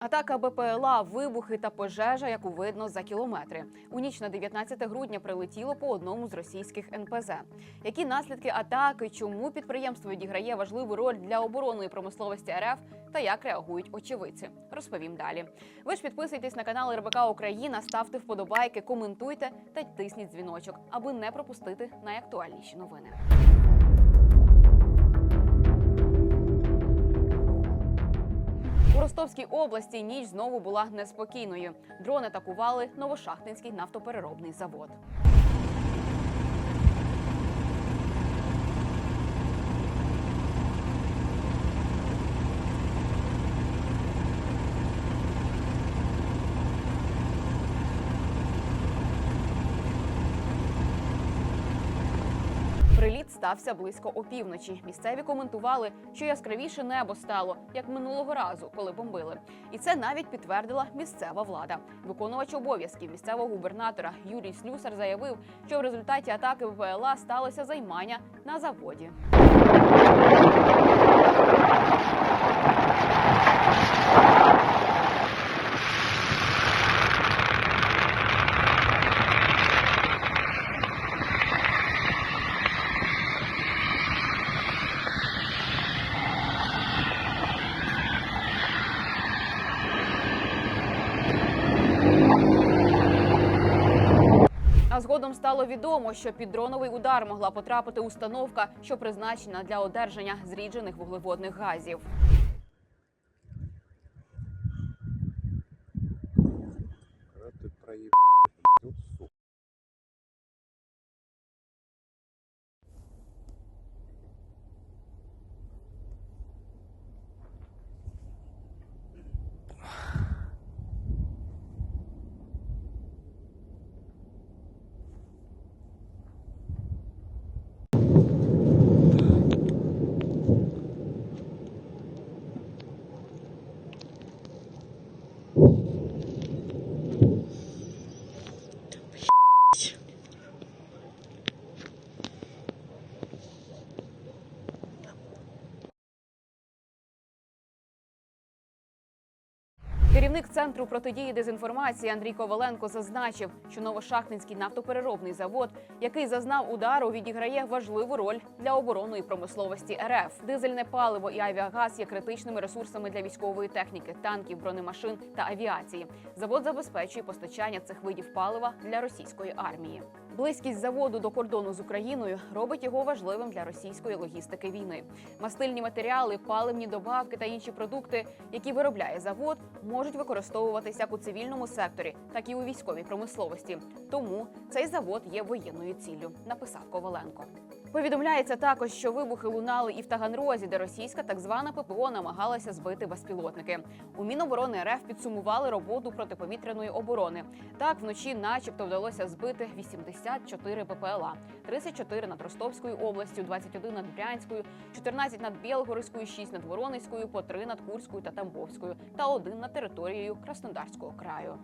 Атака БПЛА, вибухи та пожежа, яку видно за кілометри. У ніч на 19 грудня прилетіло по одному з російських НПЗ. Які наслідки атаки, чому підприємство відіграє важливу роль для оборонної промисловості РФ та як реагують очевидці? Розповім далі. Ви ж підписуйтесь на канал РБК Україна, ставте вподобайки, коментуйте та тисніть дзвіночок, аби не пропустити найактуальніші новини. Ростовській області ніч знову була неспокійною. Дрони атакували Новошахтинський нафтопереробний завод. Приліт стався близько опівночі. Місцеві коментували, що яскравіше небо стало як минулого разу, коли бомбили. І це навіть підтвердила місцева влада. Виконувач обов'язків місцевого губернатора Юрій Слюсар заявив, що в результаті атаки ВПЛА сталося займання на заводі. А згодом стало відомо, що під дроновий удар могла потрапити установка, що призначена для одержання зріджених вуглеводних газів. Керівник центру протидії дезінформації Андрій Коваленко зазначив, що Новошахтинський нафтопереробний завод, який зазнав удару, відіграє важливу роль для оборонної промисловості РФ. Дизельне паливо і авіагаз є критичними ресурсами для військової техніки, танків, бронемашин та авіації. Завод забезпечує постачання цих видів палива для російської армії. Близькість заводу до кордону з Україною робить його важливим для російської логістики війни. Мастильні матеріали, паливні добавки та інші продукти, які виробляє завод, можуть використовуватися як у цивільному секторі, так і у військовій промисловості. Тому цей завод є воєнною ціллю, написав Коваленко. Повідомляється також, що вибухи лунали і в Таганрозі, де російська так звана ППО намагалася збити безпілотники. У Міноборони РФ підсумували роботу протиповітряної оборони. Так вночі, начебто, вдалося збити 84 ППЛА, 34 над Ростовською областю, 21 над Брянською, 14 над Білгородською, 6 над Воронезькою, по 3 над Курською та Тамбовською та один над територією Краснодарського краю.